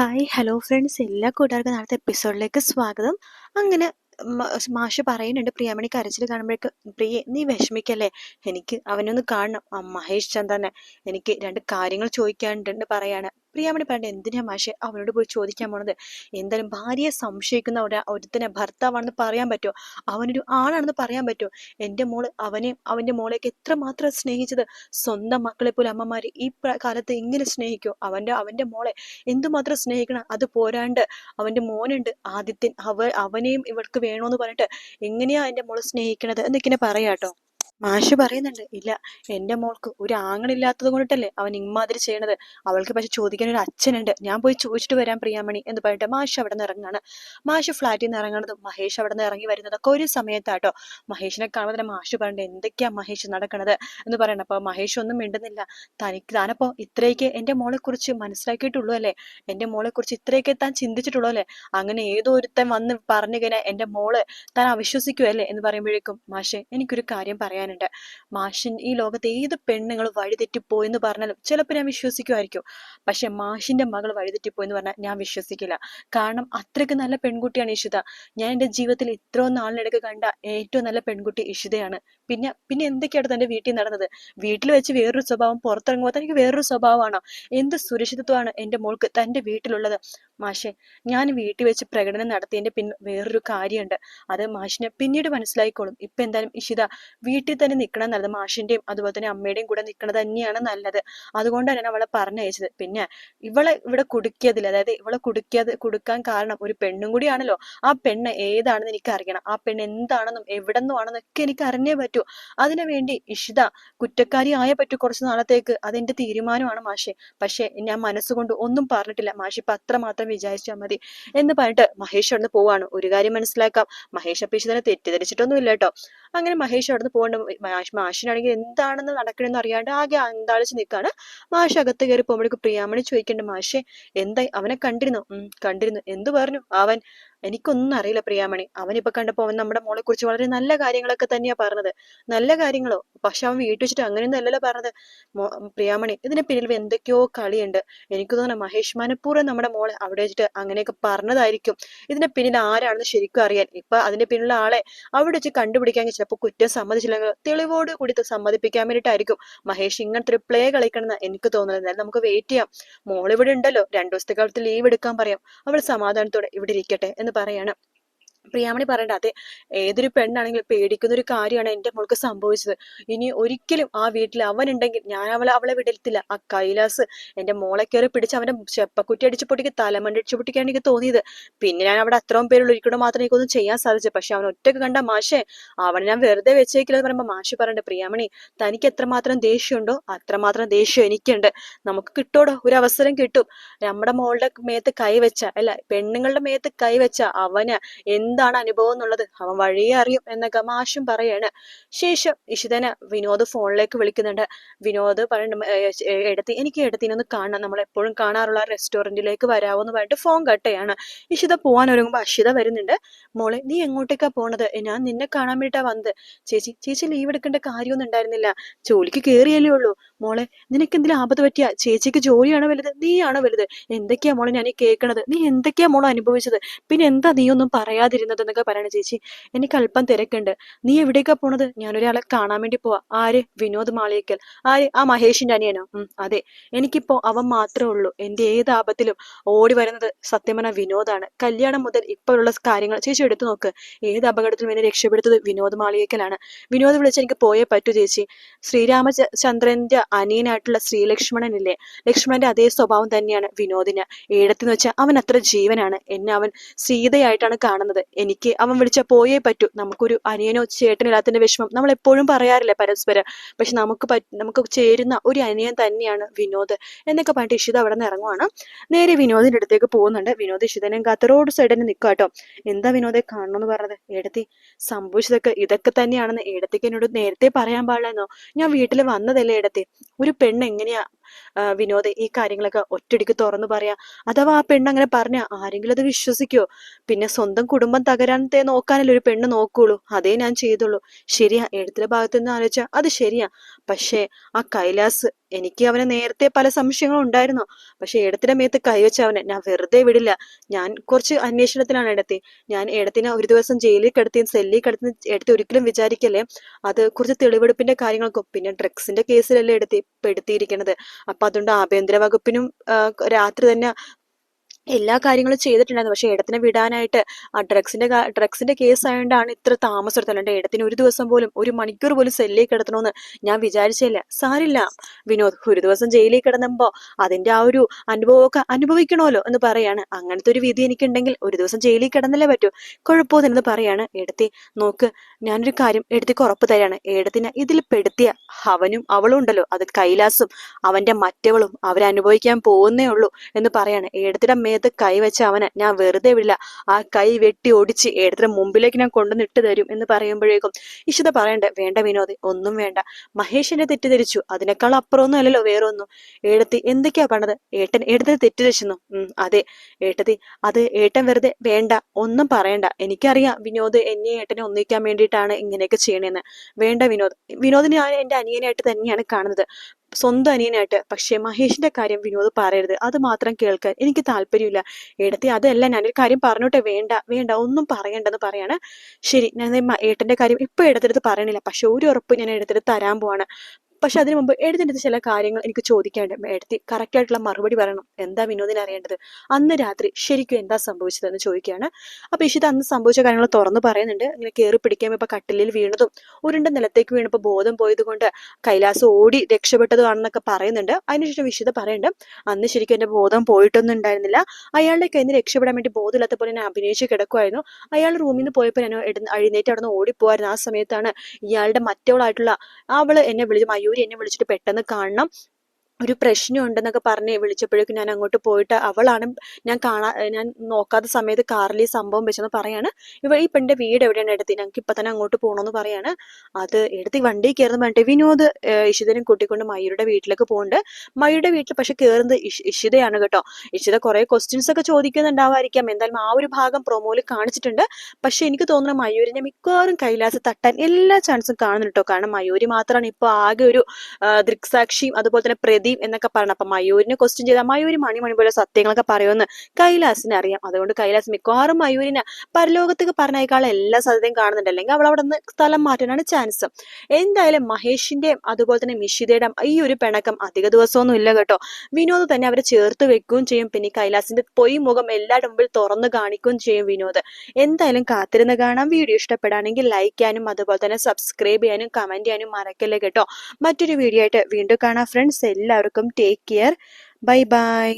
Hi hello friends എല്ലാ കൂട്ടുകാർക്കും നാളത്തെ എപ്പിസോഡിലേക്ക് സ്വാഗതം. അങ്ങനെ മാഷ് പറയുന്നുണ്ട് പ്രിയാമണി കരച്ചിൽ കാണുമ്പോഴേക്ക് പ്രിയ നീ വിഷമിക്കല്ലേ? എനിക്ക് അവനൊന്ന് കാണണം. മഹേഷ് ചന്ദ്രനെ എനിക്ക് രണ്ട് കാര്യങ്ങൾ ചോദിക്കാനുണ്ട് പറയാണ്. പ്രിയാമണി പറഞ്ഞ എന്തിനാ മാഷെ അവനോട് പോയി ചോദിക്കാൻ പോണത്? എന്തായാലും ഭാര്യയെ സംശയിക്കുന്ന ഒരു ഒരുത്തനെ ഭർത്താവാണെന്ന് പറയാൻ പറ്റുമോ അവനൊരു ആളാണെന്ന് പറയാൻ പറ്റുമോ എന്റെ മോൾ അവനെയും അവന്റെ മോളെയൊക്കെ എത്രമാത്രം സ്നേഹിച്ചത്? സ്വന്തം മക്കളെ പോലെ അമ്മമാര് ഈ കാലത്ത് ഇങ്ങനെ സ്നേഹിക്കോ അവന്റെ അവന്റെ മോളെ എന്തുമാത്രം സ്നേഹിക്കണം? അത് പോരാണ്ട് അവന്റെ മോനുണ്ട് ആദിത്യൻ. അവ അവനെയും ഇവൾക്ക് വേണോന്ന് പറഞ്ഞിട്ട് എങ്ങനെയാ എന്റെ മോളെ സ്നേഹിക്കണത്? എന്നൊക്കെ പറയാട്ടോ മാഷ് പറയുന്നുണ്ട് ഇല്ല എന്റെ മോൾക്ക് ഒരു ആങ്ങളില്ലാത്തത് കൊണ്ടിട്ടല്ലേ അവൻ ഇമ്മാതിരി ചെയ്യണത്. അവൾക്ക് പക്ഷെ ചോദിക്കാൻ ഒരു അച്ഛനുണ്ട്. ഞാൻ പോയി ചോദിച്ചിട്ട് വരാം പ്രിയാമണി എന്ന് പറഞ്ഞിട്ട് മാഷ് അവിടെ നിന്ന് ഇറങ്ങാണ്. മാഷ് ഫ്ലാറ്റിൽ നിന്ന് ഇറങ്ങണതും മഹേഷ് അവിടെ നിന്ന് ഇറങ്ങി വരുന്നതൊക്കെ ഒരു സമയത്താട്ടോ. മഹേഷിനെ കാണുമ്പോൾ തന്നെ മാഷ് പറഞ്ഞിട്ട് എന്തൊക്കെയാ മഹേഷ് നടക്കണത്? എന്ന് പറയണം അപ്പൊ മഹേഷ് ഒന്നും മിണ്ടുന്നില്ല. തനിക്ക് താനപ്പോ ഇത്രയൊക്കെ എന്റെ മോളെ കുറിച്ച് മനസ്സിലാക്കിയിട്ടുള്ളൂ അല്ലേ? എന്റെ മോളെ കുറിച്ച് ഇത്രയൊക്കെ താൻ ചിന്തിച്ചിട്ടുള്ളൂ അല്ലേ? അങ്ങനെ ഏതോ ഒരുത്തൻ വന്ന് പറഞ്ഞു കഴിഞ്ഞാൽ എന്റെ മോൾ താൻ അവിശ്വസിക്കുമല്ലേ എന്ന് പറയുമ്പോഴേക്കും മാഷെ എനിക്കൊരു കാര്യം പറയാനുണ്ട് മാഷിൻ ഈ ലോകത്ത് ഏത് പെണ്ണുങ്ങൾ വഴിതെറ്റിപ്പോ എന്ന് പറഞ്ഞാലും ചിലപ്പോൾ ഞാൻ വിശ്വസിക്കുമായിരിക്കും. പക്ഷെ മാഷിന്റെ മകൾ വഴിതെറ്റിപ്പോ എന്ന് പറഞ്ഞാൽ ഞാൻ വിശ്വസിക്കില്ല. കാരണം അത്രയ്ക്ക് നല്ല പെൺകുട്ടിയാണ് ഇഷിത. ഞാൻ എന്റെ ജീവിതത്തിൽ ഇത്രയും നാളിനിടയ്ക്ക് കണ്ട ഏറ്റവും നല്ല പെൺകുട്ടി ഇഷിതയാണ്. പിന്നെ പിന്നെ എന്തൊക്കെയാണ് തന്റെ വീട്ടിൽ നടന്നത്? വീട്ടിൽ വെച്ച് വേറൊരു സ്വഭാവം പുറത്തിറങ്ങുമ്പോൾ തനിക്ക് വേറൊരു സ്വഭാവമാണോ? എന്ത് സുരക്ഷിതത്വമാണ് എന്റെ മോൾക്ക് തന്റെ വീട്ടിലുള്ളത്? മാഷെ ഞാൻ വീട്ടിൽ വെച്ച് പ്രകടനം നടത്തിയതിന്റെ പിന്നെ വേറൊരു കാര്യമുണ്ട്. അത് മാഷിന് പിന്നീട് മനസ്സിലായിക്കോളും. ഇപ്പൊ എന്തായാലും ഇഷിത വീട്ടിൽ തന്നെ നിൽക്കണം നല്ലത് മാഷിന്റെയും അതുപോലെ തന്നെ അമ്മയുടെയും കൂടെ നിൽക്കുന്നത് തന്നെയാണ് നല്ലത്. അതുകൊണ്ടാണ് ഞാൻ അവളെ പറഞ്ഞയച്ചത് പിന്നെ ഇവളെ ഇവിടെ കുടുക്കിയതിൽ അതായത് ഇവളെ കുടുക്കിയത് കൊടുക്കാൻ കാരണം ഒരു പെണ്ണും കൂടിയാണല്ലോ. ആ പെണ്ണ് ഏതാണെന്ന് എനിക്ക് അറിയണം ആ പെണ്ണ് എന്താണെന്നും എവിടെ നിന്നുമാണെന്നൊക്കെ എനിക്ക് അറിഞ്ഞേ പറ്റൂ. അതിനു വേണ്ടി ഇഷിത കുറ്റക്കാരി ആയ പറ്റൂ കുറച്ച് നാളത്തേക്ക്. അതെന്റെ തീരുമാനമാണ് മാഷെ. പക്ഷെ ഞാൻ മനസ്സുകൊണ്ട് ഒന്നും പറഞ്ഞിട്ടില്ല. മാഷി ഇപ്പൊ അത്രമാത്രം വിചാരിച്ചാൽ മതി. എന്ന് പറഞ്ഞിട്ട് മഹേഷ് അവിടുന്ന് പോവാണ്. ഒരു കാര്യം മനസ്സിലാക്കാം. മഹേഷ് അപ്പൊ ഇഷിതനെ തെറ്റിദ്ധരിച്ചിട്ടൊന്നും കേട്ടോ അങ്ങനെ മഹേഷ് അവിടുന്ന് പോകണ്ട മാഷ് മാഷിനാണെങ്കിൽ എന്താണെന്ന് നടക്കണമെന്ന് അറിയാണ്ട് ആകെ അന്താളിച്ച് നിൽക്കാണ് മാഷ് അകത്ത് കയറി പോകുമ്പോഴേക്ക് പ്രിയാമണി ചോദിക്കേണ്ട മാഷെ എന്തായി? അവനെ കണ്ടിരുന്നു? ഉം കണ്ടിരുന്നു. എന്തു പറഞ്ഞു? അവൻ എനിക്കൊന്നും അറിയില്ല പ്രിയാമണി. അവനിപ്പോ കണ്ടപ്പോ അവൻ നമ്മുടെ മോളെ കുറിച്ച് വളരെ നല്ല കാര്യങ്ങളൊക്കെ തന്നെയാ പറഞ്ഞത്. നല്ല കാര്യങ്ങളോ? പക്ഷെ അവൻ വീട്ടിൽ വെച്ചിട്ട് അങ്ങനെയൊന്നും അല്ലല്ലോ പറഞ്ഞത്. പ്രിയാമണി ഇതിന് പിന്നിൽ എന്തൊക്കെയോ കളിയുണ്ട്. എനിക്ക് തോന്നുന്നു മഹേഷ് മനഃപൂർവം നമ്മുടെ മോളെ അവിടെ വെച്ചിട്ട് അങ്ങനെയൊക്കെ പറഞ്ഞതായിരിക്കും. ഇതിന്റെ പിന്നിൽ ആരാണെന്ന് ശരിക്കും അറിയാൻ. ഇപ്പൊ അതിന്റെ പിന്നിലുള്ള ആളെ അവിടെ വെച്ച് കണ്ടുപിടിക്കാൻ ചിലപ്പോൾ കുറ്റം സമ്മതിച്ചില്ലെങ്കിൽ തെളിവോട് കൂടി സമ്മതിപ്പിക്കാൻ വേണ്ടിയിട്ടായിരിക്കും മഹേഷ് ഇങ്ങനത്തെ ഒരു പ്ലേ കളിക്കണമെന്ന് എനിക്ക് തോന്നുന്നത്. എന്നാലും നമുക്ക് വെയിറ്റ് ചെയ്യാം. മോൾ ഇവിടെ ഉണ്ടല്ലോ. രണ്ടു ദിവസത്തെ കാലത്ത് ലീവ് എടുക്കാൻ പറയാം. അവൾ സമാധാനത്തോടെ ഇവിടെ ഇരിക്കട്ടെ എന്ന് പറയാണ്. പ്രിയാമണി പറയണ്ട അതെ ഏതൊരു പെണ്ണാണെങ്കിലും പേടിക്കുന്ന ഒരു കാര്യമാണ് എന്റെ മോൾക്ക് സംഭവിച്ചത്. ഇനി ഒരിക്കലും ആ വീട്ടിൽ അവൻ ഉണ്ടെങ്കിൽ ഞാൻ അവളെ അവളെ വിടത്തില്ല. ആ കൈലാസ് എന്റെ മോളെ കയറി പിടിച്ച് അവനെ ചെപ്പക്കുറ്റി അടിച്ചു പൊട്ടിക്ക് തലമണ്ടടിച്ചു പൊട്ടിക്കാൻ എനിക്ക് തോന്നിയത്. പിന്നെ ഞാൻ അവിടെ അത്രയും പേരുള്ള ഒരിക്കലും മാത്രമേ എനിക്കൊന്നും ചെയ്യാൻ സാധിച്ചു പക്ഷെ അവൻ ഒറ്റയ്ക്ക് കണ്ട മാഷെ അവനെ ഞാൻ വെറുതെ വെച്ചേക്കില്ലെന്ന് പറയുമ്പോൾ പറയുമ്പോ മാഷ് പറയണ്ട പ്രിയാമണി തനിക്ക് എത്രമാത്രം ദേഷ്യമുണ്ടോ അത്രമാത്രം ദേഷ്യം എനിക്കുണ്ട്. നമുക്ക് കിട്ടോടോ? ഒരു അവസരം കിട്ടും. നമ്മുടെ മോളുടെ മേത്ത് കൈവച്ച അല്ല പെണ്ണുങ്ങളുടെ മേത്ത് കൈവച്ച അവന് എന്താണ് അനുഭവം എന്നുള്ളത് അവൻ വഴിയെ അറിയും എന്ന മാഷും പറയാണ്. ശേഷം ഇഷിതന് വിനോദ് ഫോണിലേക്ക് വിളിക്കുന്നുണ്ട്. വിനോദ് പറയുന്നുണ്ട് എടത്തി എനിക്ക് എടത്തിനൊന്ന് കാണണം. നമ്മൾ എപ്പോഴും കാണാറുള്ള റെസ്റ്റോറന്റിലേക്ക് വരാവോ എന്ന് പറഞ്ഞിട്ട് ഫോൺ കട്ടയാണ്. ഇഷിത പോകാൻ ഒരുങ്ങുമ്പോൾ അഷിത വരുന്നുണ്ട്. മോളെ നീ എങ്ങോട്ടേക്കാ പോണത്? ഞാൻ നിന്നെ കാണാൻ വേണ്ടിട്ടാ വന്നത്. ചേച്ചി ചേച്ചി ലീവ് എടുക്കേണ്ട കാര്യമൊന്നും ഉണ്ടായിരുന്നില്ല. ജോലിക്ക് കയറിയല്ലേ ഉള്ളൂ. മോളെ നിനക്ക് എന്തെങ്കിലും ആപത്ത് പറ്റിയ? ചേച്ചിക്ക് ജോലിയാണോ വലുത്? നീയാണോ വലുത്? എന്തൊക്കെയാ മോളെ ഞാൻ ഈ കേൾക്കണത് നീ എന്തൊക്കെയാ മോളെ അനുഭവിച്ചത്? പിന്നെ എന്താ നീ ഒന്നും പറയാതിരുന്നത് എന്നൊക്കെ പറയണ ചേച്ചി. എനിക്ക് അല്പം തിരക്കുണ്ട്. നീ എവിടേക്കാ പോണത്? ഞാനൊരാളെ കാണാൻ വേണ്ടി പോവാ. ആര്? വിനോദ് മാളിയേക്കൽ. ആര്? ആ മഹേഷിന്റെ അനിയനോ? ഉം അതെ. എനിക്കിപ്പോ അവൻ മാത്രമേ ഉള്ളൂ. എന്റെ ഏത് ആപത്തിലും ഓടി വരുന്നത് സത്യമന വിനോദാണ്. കല്യാണം മുതൽ ഇപ്പോഴുള്ള കാര്യങ്ങൾ ചേച്ചി എടുത്തു നോക്ക്. ഏത് അപകടത്തിലും എന്നെ രക്ഷപ്പെടുത്തത് വിനോദ് മാളിയേക്കലാണ്. വിനോദ് വിളിച്ച് എനിക്ക് പോയേ പറ്റൂ ചേച്ചി. ശ്രീരാമചന്ദ്രന്റെ അനിയനായിട്ടുള്ള ശ്രീലക്ഷ്മണനില്ലേ? ലക്ഷ്മണന്റെ അതേ സ്വഭാവം തന്നെയാണ് വിനോദിന്. ഏടത്തെന്ന് വെച്ചാൽ അവൻ അത്ര ജീവനാണ്. എന്നെ അവൻ സീതയായിട്ടാണ് കാണുന്നത്. എനിക്ക് അവൻ വിളിച്ചാൽ പോയേ പറ്റൂ. നമുക്കൊരു അനിയനോ ചേട്ടനോ ഇല്ലാത്തതിന്റെ വിഷമം നമ്മൾ എപ്പോഴും പറയാറില്ല പരസ്പരം. പക്ഷെ നമുക്ക് നമുക്ക് ചേരുന്ന ഒരു അനിയൻ തന്നെയാണ് വിനോദ് എന്നൊക്കെ പറഞ്ഞിട്ട് ഇഷിത അവിടെ നിന്ന് ഇറങ്ങുവാണ്. നേരെ വിനോദിന്റെ അടുത്തേക്ക് പോകുന്നുണ്ട്. വിനോദ് ഇഷിതനെയും കാത്ത് റോഡ് സൈഡിൽ നിന്ന് നിൽക്കുക കേട്ടോ. എന്താ വിനോദെ കാണണമെന്ന് പറഞ്ഞത്? ഏടത്തി സംഭവിച്ചതൊക്കെ ഇതൊക്കെ തന്നെയാണെന്ന് ഏടത്തേക്ക് എന്നോട് നേരത്തെ പറയാൻ പാടില്ലെന്നോ ഞാൻ വീട്ടിൽ വന്നതല്ലേ ഏടത്തി ഒരു പെണ്ണ് എങ്ങനെയാ വിനോദ് ഈ കാര്യങ്ങളൊക്കെ ഒറ്റടിക്ക് തുറന്നു പറയാ. അഥവാ ആ പെണ്ണ് അങ്ങനെ പറഞ്ഞ ആരെങ്കിലും അത് വിശ്വസിക്കോ? പിന്നെ സ്വന്തം കുടുംബം തകരാനത്തെ നോക്കാനല്ലേ ഒരു പെണ്ണ് നോക്കുള്ളൂ. അതേ ഞാൻ ചെയ്തുള്ളൂ. ശരിയാ എഴുത്തിലെ ഭാഗത്ത് നിന്ന് ആലോചിച്ചാ അത് ശരിയാ. പക്ഷേ ആ കൈലാസ് എനിക്ക് അവനെ നേരത്തെ പല സംശയങ്ങളും ഉണ്ടായിരുന്നു. പക്ഷെ ഏടത്തിന്റെ മേത്ത് കൈവച്ച അവനെ ഞാൻ വെറുതെ വിടില്ല. ഞാൻ കുറച്ച് അന്വേഷണത്തിലാണ് ഏടത്തി. ഞാൻ ഏടത്തിനെ ഒരു ദിവസം ജയിലിൽ കിടത്തി സെല്ലിൽ കിടത്തി എടുത്ത് ഒരിക്കലും വിചാരിക്കല്ലേ? അത് കുറച്ച് തെളിവെടുപ്പിന്റെ കാര്യങ്ങൾക്കും പിന്നെ ഡ്രഗ്സിന്റെ കേസിലല്ലേ എടുത്തി പെടുത്തിയിരിക്കുന്നത് അപ്പൊ അതുകൊണ്ട് ആഭ്യന്തര വകുപ്പിനും രാത്രി തന്നെ എല്ലാ കാര്യങ്ങളും ചെയ്തിട്ടുണ്ടായിരുന്നു. പക്ഷെ ഏടത്തിനെ വിടാനായിട്ട് ആ ഡ്രഗ്സിന്റെ ഡ്രഗ്സിന്റെ കേസ് ആയതുകൊണ്ടാണ് ഇത്ര താമസം എടുത്തത് അല്ലാണ്ട് ഏടത്തിന് ഒരു ദിവസം പോലും ഒരു മണിക്കൂർ പോലും സെല്ലിൽ കിടത്തണമെന്ന് ഞാൻ വിചാരിച്ചില്ല സാരില്ല. വിനോദ് ഒരു ദിവസം ജയിലിൽ കിടന്നുമ്പോ അതിന്റെ ആ ഒരു അനുഭവമൊക്കെ അനുഭവിക്കണമല്ലോ എന്ന് പറയാണ്. അങ്ങനത്തെ ഒരു വിധി എനിക്കുണ്ടെങ്കിൽ ഒരു ദിവസം ജയിലിൽ കിടന്നല്ലേ പറ്റൂ. കുഴപ്പമൊന്നുമില്ലെന്ന് പറയാണ്. എടുത്തി നോക്ക് ഞാനൊരു കാര്യം എടുത്തി ഉറപ്പ് തരാണ്. ഏടത്തിനെ ഇതിൽ പെടുത്തിയ അവനും അവളും ഉണ്ടല്ലോ. അത് കൈലാസും അവന്റെ മറ്റവളും അവരനുഭവിക്കാൻ പോകുന്നേ ഉള്ളൂ എന്ന് പറയാണ്. ഏടത്തിയുടെ മേത്ത് കൈവച്ച അവനെ ഞാൻ വെറുതെ വിടില്ല. ആ കൈ വെട്ടി ഒടിച്ച് ഏടത്തിന്റെ മുമ്പിലേക്ക് ഞാൻ കൊണ്ടുവന്ന് ഇട്ട് തരും എന്ന് പറയുമ്പോഴേക്കും ഇഷിത പറയണ്ടേ വേണ്ട വിനോദ് ഒന്നും വേണ്ട. മഹേഷിനെ തെറ്റിദ്ധരിച്ചു. അതിനേക്കാൾ അപ്പുറമൊന്നും അല്ലല്ലോ വേറെ ഒന്നും ഏടത്തി എന്തൊക്കെയാ പറഞ്ഞത് ഏട്ടൻ ഏട്ടനെ തെറ്റിദ്ധരിച്ചെന്നു ഉം അതെ. ഏട്ടത്തി അത് ഏട്ടൻ വെറുതെ വേണ്ട ഒന്നും പറയണ്ട. എനിക്കറിയാം വിനോദ് എന്നെ ഏട്ടനെ ഒന്നിക്കാൻ വേണ്ടിയിട്ടാണ് ഇങ്ങനെയൊക്കെ ചെയ്യണേന്ന്. വേണ്ട വിനോദ്. വിനോദിനെ ഞാൻ എന്റെ അനിയനായിട്ട് തന്നെയാണ് കാണുന്നത്. സ്വന്തം അനിയനായിട്ട് പക്ഷേ മഹേഷിന്റെ കാര്യം വിനോദ് പറയരുത്. അത് മാത്രം കേൾക്കാൻ എനിക്ക് താല്പര്യമില്ല. എടുത്തി അതല്ല ഞാനൊരു കാര്യം പറഞ്ഞോട്ടെ വേണ്ട വേണ്ട ഒന്നും പറയണ്ടെന്ന് പറയാണ്. ശരി ഞാൻ ഏട്ടന്റെ കാര്യം ഇപ്പൊ എടുത്തെടുത്ത് പറയണില്ല. പക്ഷെ ഒരു ഉറപ്പ് ഞാൻ എടുത്തെടുത്ത് തരാൻ പോവാണ്. പക്ഷെ അതിനു മുമ്പ് എഴുതിന്റെ ചില കാര്യങ്ങൾ എനിക്ക് ചോദിക്കാണ്ട് എടുത്തി കറക്റ്റ് ആയിട്ടുള്ള മറുപടി പറയണം. എന്താ വിനോദിന് അറിയേണ്ടത്? അന്ന് രാത്രി ശരിക്കും എന്താ സംഭവിച്ചത് എന്ന് ചോദിക്കുകയാണ്. അപ്പൊ ഇഷിത അന്ന് സംഭവിച്ച കാര്യങ്ങൾ തുറന്നു പറയുന്നുണ്ട്. ഇങ്ങനെ കയറി പിടിക്കാൻ ഇപ്പൊ കട്ടിലിൽ വീണതും ഉരുണ്ട നിലത്തേക്ക് വീണപ്പോ ബോധം പോയത് കൊണ്ട് കൈലാസം ഓടി രക്ഷപ്പെട്ടതാണെന്നൊക്കെ പറയുന്നുണ്ട്. അതിനുശേഷം വിശുദ്ധ പറയുന്നുണ്ട് അന്ന് ശരിക്കും എന്റെ ബോധം പോയിട്ടൊന്നും ഉണ്ടായിരുന്നില്ല. അയാളുടെ കയ്യിൽ നിന്ന് രക്ഷപ്പെടാൻ വേണ്ടി ബോധമില്ലാത്ത പോലെ ഞാൻ അഭിനയിച്ച് കിടക്കുമായിരുന്നു അയാൾ റൂമിൽ നിന്ന് പോയപ്പോൾ ഞാൻ എഴുന്നേറ്റ് അവിടെ നിന്ന് ഓടിപ്പോവായിരുന്നു. ആ സമയത്താണ് ഇയാളുടെ മറ്റവളായിട്ടുള്ള അവൾ എന്നെ വിളിച്ച് മയൂരി എന്നെ വിളിച്ചിട്ട് പെട്ടെന്ന് കാണണം. ഒരു പ്രശ്നം ഉണ്ടെന്നൊക്കെ പറഞ്ഞ് വിളിച്ചപ്പോഴേക്കും ഞാൻ അങ്ങോട്ട് പോയിട്ട് അവളാണ് ഞാൻ കാണാ ഞാൻ നോക്കാത്ത സമയത്ത് കാറിൽ ഈ സംഭവം വെച്ചെന്ന് പറയാണ്. ഇവ ഈ പെണ്ണിന്റെ വീട് എവിടെയാണ് എടുത്തി ഞങ്ങൾക്ക് ഇപ്പൊ തന്നെ അങ്ങോട്ട് പോകണമെന്ന് പറയാണ്. അത് എടുത്ത് വണ്ടി കയറുന്ന പറഞ്ഞിട്ട് വിനോദ് ഇഷിതനും കൂട്ടിക്കൊണ്ട് മയൂരുടെ വീട്ടിലേക്ക് പോകുന്നുണ്ട് മയൂരുടെ വീട്ടിൽ പക്ഷെ കയറുന്നത് ഇഷ് ഇഷിതയാണ് കേട്ടോ. ഇഷിത കുറെ ക്വസ്റ്റ്യൻസ് ഒക്കെ ചോദിക്കുന്നുണ്ടാവായിരിക്കാം. എന്തായാലും ആ ഒരു ഭാഗം പ്രൊമോയിൽ കാണിച്ചിട്ടുണ്ട്. പക്ഷെ എനിക്ക് തോന്നുന്നു മയൂരിനെ മിക്കവാറും കൈലാസ് തട്ടാൻ എല്ലാ ചാൻസും കാണുന്നുണ്ട് കേട്ടോ. കാരണം മയൂരി മാത്രമാണ് ഇപ്പൊ ആകെ ഒരു ദൃക്സാക്ഷിയും അതുപോലെ തന്നെ പ്രതിയും എന്നൊക്കെ പറയണം. അപ്പൊ മയൂരിനെ ക്വസ്റ്റ്യൻ ചെയ്താൽ മയൂരി മണിമണി മണി പോലെ സത്യങ്ങളൊക്കെ പറയുമെന്ന് കൈലാസിന് അറിയാം. അതുകൊണ്ട് കൈലാസ് മിക്കവാറും മയൂരിനെ പരലോകത്തേക്ക് പറഞ്ഞേക്കാൾ എല്ലാ സാധ്യതയും കാണുന്നുണ്ട്. അല്ലെങ്കിൽ അവൾ അവിടെ നിന്ന് സ്ഥലം മാറ്റാനാണ് ചാൻസ് എന്തായാലും മഹേഷിന്റെയും അതുപോലെ തന്നെ മിഷിതയുടെ ഈ ഒരു പിണക്കം അധിക ദിവസമൊന്നും ഇല്ല കേട്ടോ. വിനോദ് തന്നെ അവരെ ചേർത്ത് വെക്കുകയും ചെയ്യും. പിന്നെ കൈലാസിന്റെ പൊയ് മുഖം എല്ലാവരുടെ മുമ്പിൽ തുറന്നു കാണിക്കുകയും ചെയ്യും വിനോദ്. എന്തായാലും കാത്തിരുന്ന് കാണാം. വീഡിയോ ഇഷ്ടപ്പെടുകയാണെങ്കിൽ ലൈക്ക് ചെയ്യാനും അതുപോലെ തന്നെ സബ്സ്ക്രൈബ് ചെയ്യാനും കമന്റ് ചെയ്യാനും മറക്കല്ലേ കേട്ടോ. മറ്റൊരു വീഡിയോ ആയിട്ട് വീണ്ടും കാണാം. ഫ്രണ്ട്സ് എല്ലാവർക്കും ടേക്ക് കെയർ ബൈ ബൈ